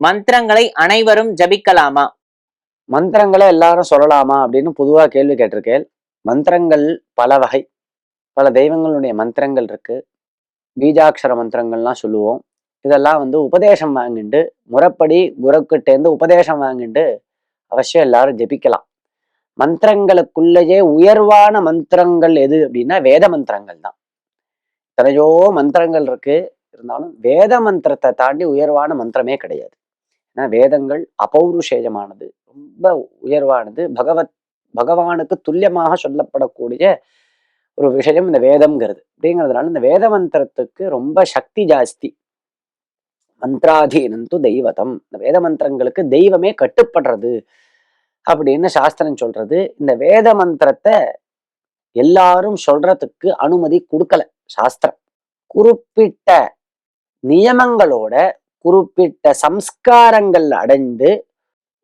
மந்திரங்களை அனைவரும் ஜபிக்கலாமா? மந்திரங்களை எல்லாரும் சொல்லலாமா அப்படின்னு பொதுவா கேள்வி கேட்டிருக்கேன். மந்திரங்கள் பல வகை. பல தெய்வங்களுடைய மந்திரங்கள் இருக்கு. பீஜாட்சர மந்திரங்கள்லாம் சொல்லுவோம். இதெல்லாம் வந்து உபதேசம் வாங்கிட்டு முறைப்படி குரக்கிட்டேருந்து உபதேசம் வாங்கிட்டு அவசியம் எல்லாரும் ஜெபிக்கலாம். மந்திரங்களுக்குள்ளேயே உயர்வான மந்திரங்கள் எது அப்படின்னா வேத மந்திரங்கள் தான். எத்தனையோ மந்திரங்கள் இருக்கு. இருந்தாலும் வேத மந்திரத்தை தாண்டி உயர்வான மந்திரமே கிடையாது. ஏன்னா வேதங்கள் அபௌருஷேயமானது ரொம்ப உயர்வானது பகவத் பகவானுக்கு துல்லியமாக சொல்லப்படக்கூடிய ஒரு விஷயம் இந்த வேதம்ங்கிறது. அப்படிங்கிறதுனால இந்த வேத மந்திரத்துக்கு ரொம்ப சக்தி ஜாஸ்தி. மந்திராதீனம் து தெய்வதம். இந்த வேத மந்திரங்களுக்கு தெய்வமே கட்டுப்படுறது அப்படின்னு சாஸ்திரம் சொல்றது. இந்த வேத மந்திரத்தை எல்லாரும் சொல்றதுக்கு அனுமதி கொடுக்கல சாஸ்திரம். குறிப்பிட்ட நியமங்களோட குறிப்பிட்ட சம்ஸ்காரங்கள் அடைந்து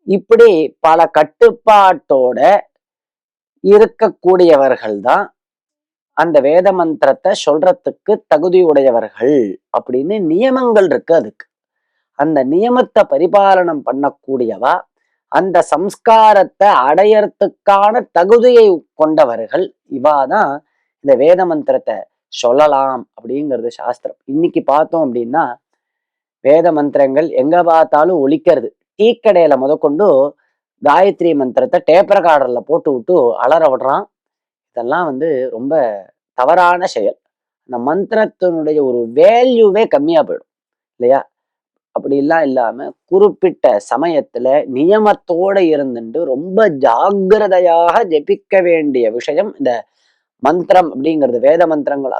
இப்படி பல கட்டுப்பாட்டோட இருக்கக்கூடியவர்கள் தான் அந்த வேத மந்திரத்தை சொல்றதுக்கு தகுதியுடையவர்கள் அப்படின்னு நியமங்கள் இருக்கு அதுக்கு. அந்த நியமத்தை பரிபாலனம் பண்ணக்கூடியவா அந்த சம்ஸ்காரத்தை அடையறதுக்கான தகுதியை கொண்டவர்கள் இவா தான் இந்த வேத மந்திரத்தை சொல்லலாம் அப்படிங்கிறது சாஸ்திரம். இன்னைக்கு பார்த்தோம் அப்படின்னா வேத மந்திரங்கள் எங்க பார்த்தாலும் ஒழிக்கிறது டீ கடையில முதற்கொண்டு காயத்ரி மந்திரத்தை டேப் போட்டு விட்டு அலற விடுறான். இதெல்லாம் வந்து ரொம்ப தவறான செயல். அந்த மந்திரத்தினுடைய ஒரு வேல்யூவே கம்மியா போயிடும். இல்லையா? அப்படிலாம் இல்லாம குறிப்பிட்ட சமயத்துல நியமத்தோட இருந்துட்டு ரொம்ப ஜாக்கிரதையாக ஜெபிக்க வேண்டிய விஷயம் இந்த மந்திரம் அப்படிங்கிறது. வேத மந்திரங்களா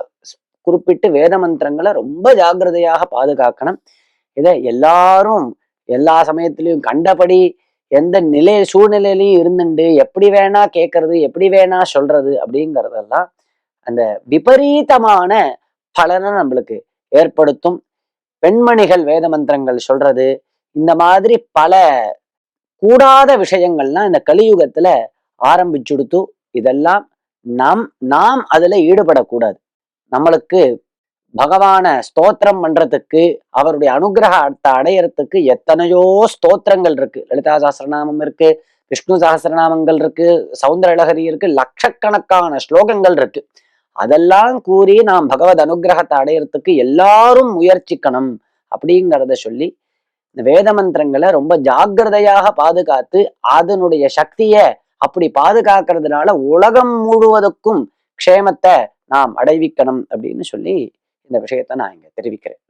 குறிப்பிட்டு வேத மந்திரங்களை ரொம்ப ஜாக்கிரதையாக பாதுகாக்கணும். இதை எல்லாரும் எல்லா சமயத்திலையும் கண்டபடி எந்த நிலை சூழ்நிலையிலையும் இருந்துட்டு எப்படி வேணா கேட்கறது எப்படி வேணா சொல்றது அப்படிங்கிறதெல்லாம் அந்த விபரீதமான பலனை நம்மளுக்கு ஏற்படுத்தும். பெண்மணிகள் வேத மந்திரங்கள் சொல்றது இந்த மாதிரி பல கூடாத விஷயங்கள்லாம் இந்த கலியுகத்துல ஆரம்பிச்சுடுத்து இதெல்லாம் நாம் நாம் அதுல ஈடுபடக்கூடாது. நம்மளுக்கு பகவான ஸ்தோத்திரம் பண்றதுக்கு அவருடைய அனுகிரகத்தை அடையறதுக்கு எத்தனையோ ஸ்தோத்திரங்கள் இருக்கு. லலிதா சாஸ்திரநாமம் இருக்கு விஷ்ணு சஹஸ்ரநாமங்கள் இருக்கு சவுந்தரலகரி இருக்கு லட்சக்கணக்கான ஸ்லோகங்கள் இருக்கு. அதெல்லாம் கூறி நாம் பகவத் அனுகிரகத்தை அடையறதுக்கு எல்லாரும் முயற்சிக்கணும் அப்படிங்கிறத சொல்லி இந்த வேத மந்திரங்களை ரொம்ப ஜாக்கிரதையாக பாதுகாத்து அதனுடைய சக்தியை அப்படி பாதுகாக்கிறதுனால உலகம் முழுவதுக்கும் க்ஷேமத்தை நாம் அடைவிக்கணும் அப்படின்னு சொல்லி இந்த விஷயத்தை நான் இங்க தெரிவிக்கிறேன்.